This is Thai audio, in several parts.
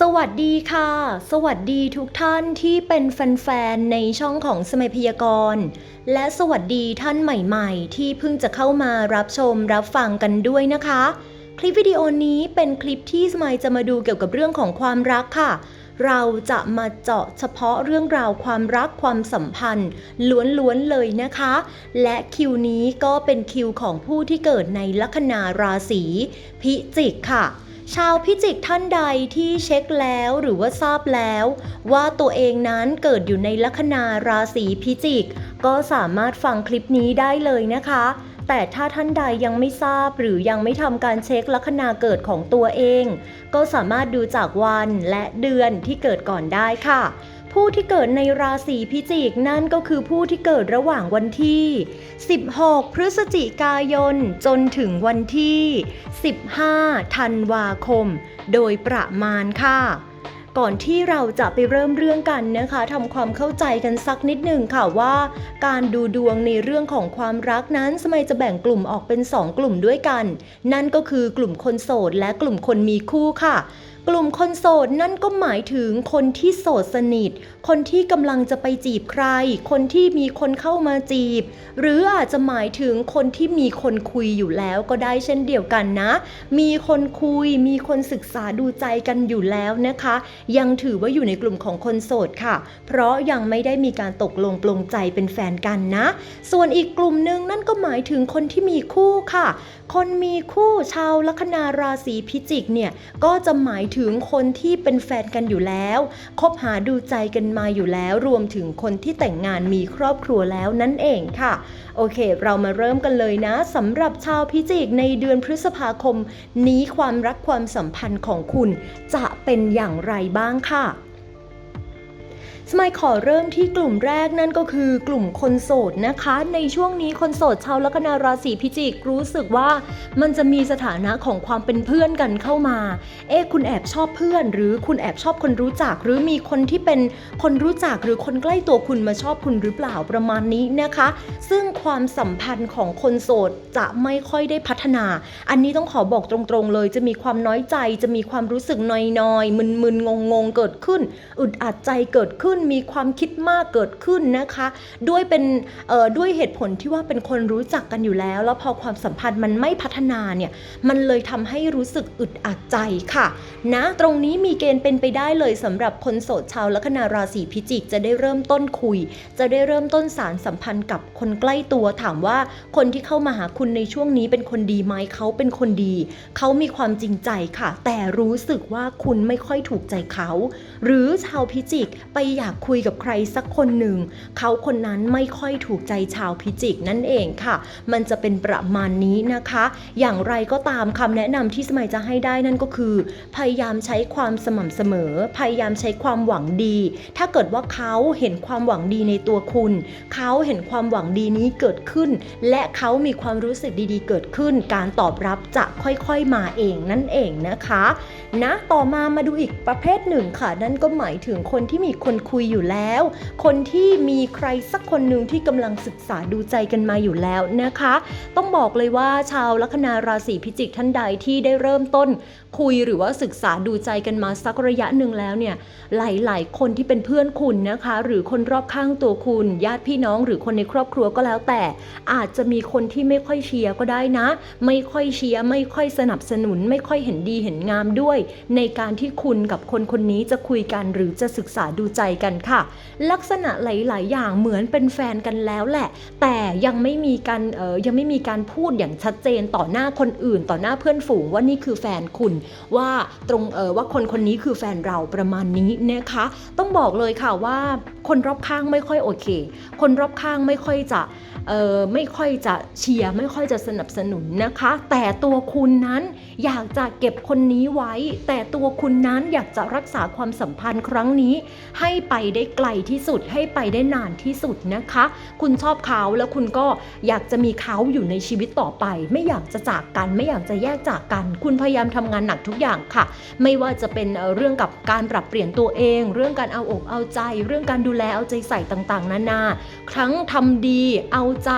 สวัสดีค่ะ สวัสดีทุกท่านที่เป็นแฟนๆ ในช่องของสมัยพยากรณ์ และสวัสดีท่านใหม่ๆ ที่เพิ่งจะเข้ามารับชมรับฟังกันด้วยนะคะ คลิปวิดีโอนี้เป็นคลิปที่สมัยจะมาดูเกี่ยวกับเรื่องของความรักค่ะ เราจะมาเจาะเฉพาะเรื่องราวความรักความสัมพันธ์ ล้วนๆเลยนะคะ และคิวนี้ก็เป็นคิวของผู้ที่เกิดในลัคนาราศีพิจิกค่ะ ชาวพิจิกท่านใดที่เช็คแล้วหรือว่าทราบแล้ว ว่าตัวเองนั้นเกิดอยู่ในลัคนาราศีพิจิก ก็สามารถฟังคลิปนี้ได้เลยนะคะ แต่ถ้าท่านใดยังไม่ทราบหรือยังไม่ทำการเช็คลัคนาเกิดของตัวเอง ก็สามารถดูจากวันและเดือนที่เกิดก่อนได้ค่ะ ผู้ที่เกิดในราศีพิจิกนั่นก็คือผู้ที่เกิดระหว่างวันที่ 16 พฤศจิกายน จนถึงวันที่ 15 ธันวาคม โดยประมาณค่ะก่อนที่เราจะไปเริ่มเรื่องกันนะคะทำความเข้าใจกันสักนิดหนึ่งค่ะว่า การดูดวงในเรื่องของความรักนั้นสมัยจะแบ่งกลุ่มออกเป็น 2 กลุ่มด้วยกัน นั่นก็คือกลุ่มคนโสดและกลุ่มคนมีคู่ค่ะ กลุ่มคนโสดนั่นก็หมายถึงคนที่โสดสนิท คนที่กำลังจะไปจีบใคร คนที่มีคนเข้ามาจีบ หรืออาจจะหมายถึงคนที่มีคนคุยอยู่แล้วก็ได้เช่นเดียวกันนะ มีคนคุย มีคนศึกษาดูใจกันอยู่แล้วนะคะ ยังถือว่าอยู่ในกลุ่มของคนโสดค่ะ เพราะยังไม่ได้มีการตกลงปลงใจเป็นแฟนกันนะ ส่วนอีกกลุ่มหนึ่งนั่นก็หมายถึงคนที่มีคู่ค่ะ คนมีคู่ชาวลัคนาราศีพิจิกเนี่ยก็จะหมายถึงคนที่เป็นแฟนกันอยู่แล้ว คบหาดูใจกันมาอยู่แล้ว รวมถึงคนที่แต่งงานมีครอบครัวแล้วนั่นเองค่ะ โอเค เรามาเริ่มกันเลยนะสำหรับชาวพิจิกในเดือนพฤษภาคม นี้ความรักความสัมพันธ์ของคุณจะเป็นอย่างไรบ้างค่ะ สมัยขอเริ่มที่กลุ่มแรกนั่นก็คือกลุ่มคนโสดนะคะ ในช่วงนี้คนโสดชาวลัคนาราศีพิจิกรู้สึกว่า มันจะมีสถานะของความเป็นเพื่อนกันเข้ามา เอ๊ะคุณแอบชอบเพื่อน หรือคุณแอบชอบคนรู้จัก หรือมีคนที่เป็นคนรู้จักหรือคนใกล้ตัวคุณมาชอบคุณหรือเปล่าประมาณนี้นะคะ ซึ่งความสัมพันธ์ของคนโสดจะไม่ค่อยได้พัฒนา อันนี้ต้องขอบอกตรงๆเลย จะมีความน้อยใจจะมีความรู้สึกน้อยๆมึนๆงงๆเกิดขึ้น อึดอัดใจเกิดขึ้นมีความคิดมากเกิดขึ้นนะคะ ด้วยเป็นด้วยเหตุผลที่ว่าเป็นคนรู้จักกันอยู่แล้ว แล้วพอความสัมพันธ์มันไม่พัฒนาเนี่ยมันเลยทำให้รู้สึกอึดอัดใจค่ะ นะตรงนี้มีเกณฑ์เป็นไปได้เลยสำหรับคนโสดชาวลัคนาราศีพิจิกจะได้เริ่มต้นคุย จะได้เริ่มต้นสารสัมพันธ์กับคนใกล้ตัวถามว่าคนที่เข้ามาหาคุณในช่วงนี้เป็นคนดีไหมเขาเป็นคนดี เขามีความจริงใจค่ะ แต่รู้สึกว่าคุณไม่ค่อยถูกใจเขา หรือชาวพิจิกไปอยากคุยกับใครสักคนหนึ่ง เขาคนนั้นไม่ค่อยถูกใจชาวพิจิกนั่นเองค่ะ มันจะเป็นประมาณนี้นะคะ อย่างไรก็ตามคำแนะนำที่สมัยจะให้ได้นั่นก็คือ พยายามใช้ความสม่ำเสมอ พยายามใช้ความหวังดี ถ้าเกิดว่าเขาเห็นความหวังดีในตัวคุณ เขาเห็นความหวังดีนี้เกิดขึ้น และเขามีความรู้สึกดีๆ เกิดขึ้น การตอบรับจะค่อยๆมาเองนั่นเองนะคะ นะ ต่อมามาดูอีกประเภทหนึ่งค่ะ นั่นก็หมายถึงคนที่มีคนคุยอยู่แล้ว คนที่มีใครสักคนหนึ่งที่กำลังศึกษาดูใจกันมาอยู่แล้วนะคะ ต้องบอกเลยว่าชาวลัคนาราศีพิจิกท่านใดที่ได้เริ่มต้น คุยหรือว่าศึกษาดูใจกันมาสักระยะหนึ่งแล้วเนี่ยหลาย ๆ คนที่เป็นเพื่อนคุณนะคะ หรือคนรอบข้างตัวคุณ ญาติพี่น้องหรือคนในครอบครัวก็แล้วแต่ อาจจะมีคนที่ไม่ค่อยเชียร์ก็ได้นะ ไม่ค่อยเชียร์ไม่ค่อยสนับสนุน ไม่ค่อยเห็นดีเห็นงามด้วย ในการที่คุณกับคนคนนี้จะคุยกันหรือจะศึกษาดูใจกันค่ะ ลักษณะหลาย ๆ อย่างเหมือนเป็นแฟนกันแล้วแหละ แต่ยังไม่มีการออยังไม่มีการพูดอย่างชัดเจนต่อหน้าคนอื่น ต่อหน้าเพื่อนฝูงว่านี่คือแฟนคุณว่าตรงเออว่าคนคนนี้คือแฟนเราประมาณนี้นะคะ ต้องบอกเลยค่ะว่าคนรอบข้างไม่ค่อยโอเค คนรอบข้างไม่ค่อยจะเออไม่ค่อยจะเชียร์ไม่ค่อยจะสนับสนุนนะคะ แต่ตัวคุณนั้นอยากจะเก็บคนนี้ไว้ แต่ตัวคุณนั้นอยากจะรักษาความสัมพันธ์ครั้งนี้ ให้ไปไปได้ไกลที่สุดให้ไปได้นานที่สุดนะคะ คุณชอบเขาแล้วคุณก็อยากจะมีเขาอยู่ในชีวิตต่อไป ไม่อยากจะจากกัน ไม่อยากจะแยกจากกัน คุณพยายามทำงานหนักทุกอย่างค่ะ ไม่ว่าจะเป็นเรื่องกับการปรับเปลี่ยนตัวเอง เรื่องการเอาอกเอาใจ เรื่องการดูแลเอาใจใส่ต่างๆ นานา ครั้งทำดีเอาใจ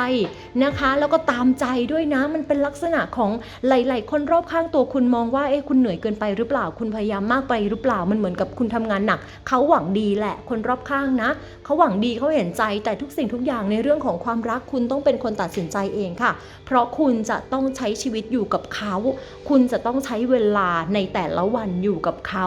นะคะ แล้วก็ตามใจด้วยนะมันเป็นลักษณะของหลาย ๆ คนรอบข้างตัวคุณมองว่าเอ๊ะคุณเหนื่อยเกินไปหรือเปล่าคุณพยายามมากไปหรือเปล่ามันเหมือนกับคุณทำงานหนักเขาหวังดีแหละ คนรอบข้างนะเขาหวังดีเขาเห็นใจแต่ทุกสิ่งทุกอย่างในเรื่องของความรักคุณต้องเป็นคนตัดสินใจเองค่ะ เพราะคุณจะต้องใช้ชีวิตอยู่กับเขา คุณจะต้องใช้เวลาในแต่ละวันอยู่กับเขา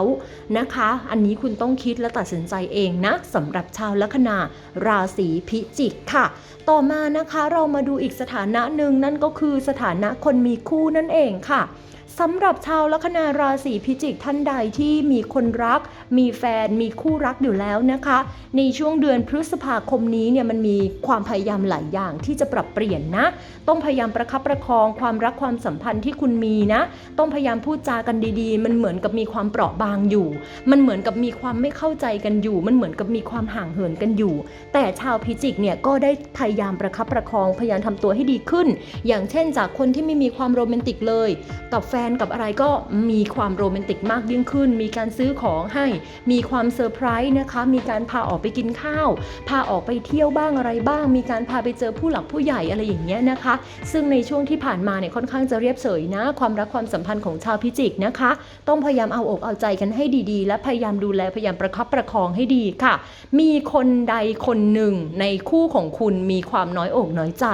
นะคะ อันนี้คุณต้องคิดและตัดสินใจเองนะสำหรับชาวลัคนาราศีพิจิกค่ะ ต่อมานะคะเรามาดูอีกสถานะหนึ่งนั่นก็คือสถานะคนมีคู่นั่นเองค่ะ สำหรับชาวลัคนาราศีพิจิกท่านใดที่มีคนรัก มีแฟนมีคู่รักอยู่แล้วนะคะ ในช่วงเดือนพฤษภาคมนี้เนี่ยมันมีความพยายามหลายอย่างที่จะปรับเปลี่ยนนะ ต้องพยายามประคับประคองความรักความสัมพันธ์ที่คุณมีนะ ต้องพยายามพูดจากันดีๆ มันเหมือนกับมีความเปราะบางอยู่ มันเหมือนกับมีความไม่เข้าใจกันอยู่ มันเหมือนกับมีความห่างเหินกันอยู่ แต่ชาวพิจิกเนี่ยก็ได้พยายามประคับประคองพยายามทำตัวให้ดีขึ้น อย่างเช่น จากคนที่ไม่มีความโรแมนติกเลยกับแฟนกับอะไรก็มีความโรแมนติกมากยิ่งขึ้น มีการซื้อของให้มีความเซอร์ไพรส์นะคะ มีการพาออกไปกินข้าว พาออกไปเที่ยวบ้างอะไรบ้าง มีการพาไปเจอผู้หลักผู้ใหญ่อะไรอย่างเงี้ยนะคะ ซึ่งในช่วงที่ผ่านมาเนี่ยค่อนข้างจะเรียบเฉยนะ ความรักความสัมพันธ์ของชาวพิจิกนะคะ ต้องพยายามเอาอกเอาใจกันให้ดีๆ และพยายามดูแลพยายามประคับประคองให้ดีค่ะ มีคนใดคนหนึ่งในคู่ของคุณมีความน้อยอกน้อยใจ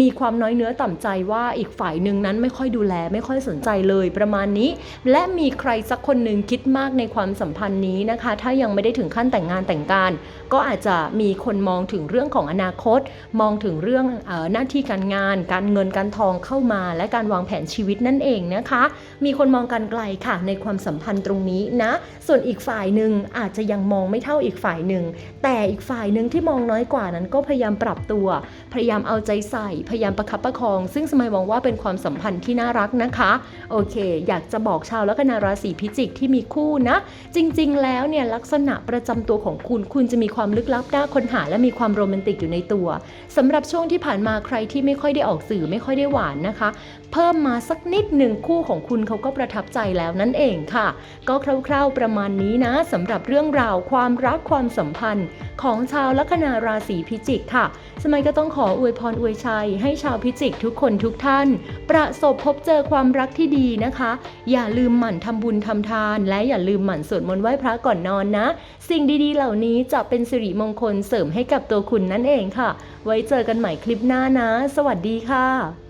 มีความน้อยเนื้อต่ำใจว่าอีกฝ่ายหนึ่งนั้นไม่ค่อยดูแลไม่ค่อยสนใจเลยประมาณนี้ และมีใครสักคนหนึ่งคิดมากในความสัมพันธ์นี้นะคะ ถ้ายังไม่ได้ถึงขั้นแต่งงานแต่งการ ก็อาจจะมีคนมองถึงเรื่องของอนาคต มองถึงเรื่องออหน้าที่การงาน การเงินการทองเข้ามา และการวางแผนชีวิตนั่นเองนะคะ มีคนมองกันไกลค่ะ ในความสัมพันธ์ตรงนี้นะ ส่วนอีกฝ่ายหนึ่งอาจจะยังมองไม่เท่าอีกฝ่ายหนึ่งแต่อีกฝ่ายหนึ่งที่มองน้อยกว่านั้นก็พยายามปรับตัว พยายามเอาใจใส่ พยายามประคับประคอง ซึ่งสมัยมองว่าเป็นความสัมพันธ์ที่น่ารักนะคะโอเค อยากจะบอกชาวลัคนาราศีพิจิกที่มีคู่นะ จริงๆ แล้วเนี่ยลักษณะประจำตัวของคุณ คุณจะมีความลึกลับน่าค้นหาและมีความโรแมนติกอยู่ในตัวสำหรับช่วงที่ผ่านมาใครที่ไม่ค่อยได้ออกสื่อไม่ค่อยได้หวานนะคะ เพิ่มมาสักนิดหนึ่งคู่ของคุณเขาก็ประทับใจแล้วนั่นเองค่ะ ก็คร่าวๆประมาณนี้นะสำหรับเรื่องราวความรักความสัมพันธ์ ของชาวลัคนาราศีพิจิกค่ะ สมัยก็ต้องขออวยพรอวยชัย ให้ชาวพิจิกทุกคนทุกท่าน ประสบพบเจอความรักที่ดีนะคะ อย่าลืมหมั่นทำบุญทำทาน และอย่าลืมหมั่นสวดมนต์ไหว้พระก่อนนอนนะ สิ่งดีๆ เหล่านี้จะเป็นสิริมงคลเสริมให้กับตัวคุณนั่นเองค่ะ ไว้เจอกันใหม่คลิปหน้านะ สวัสดีค่ะ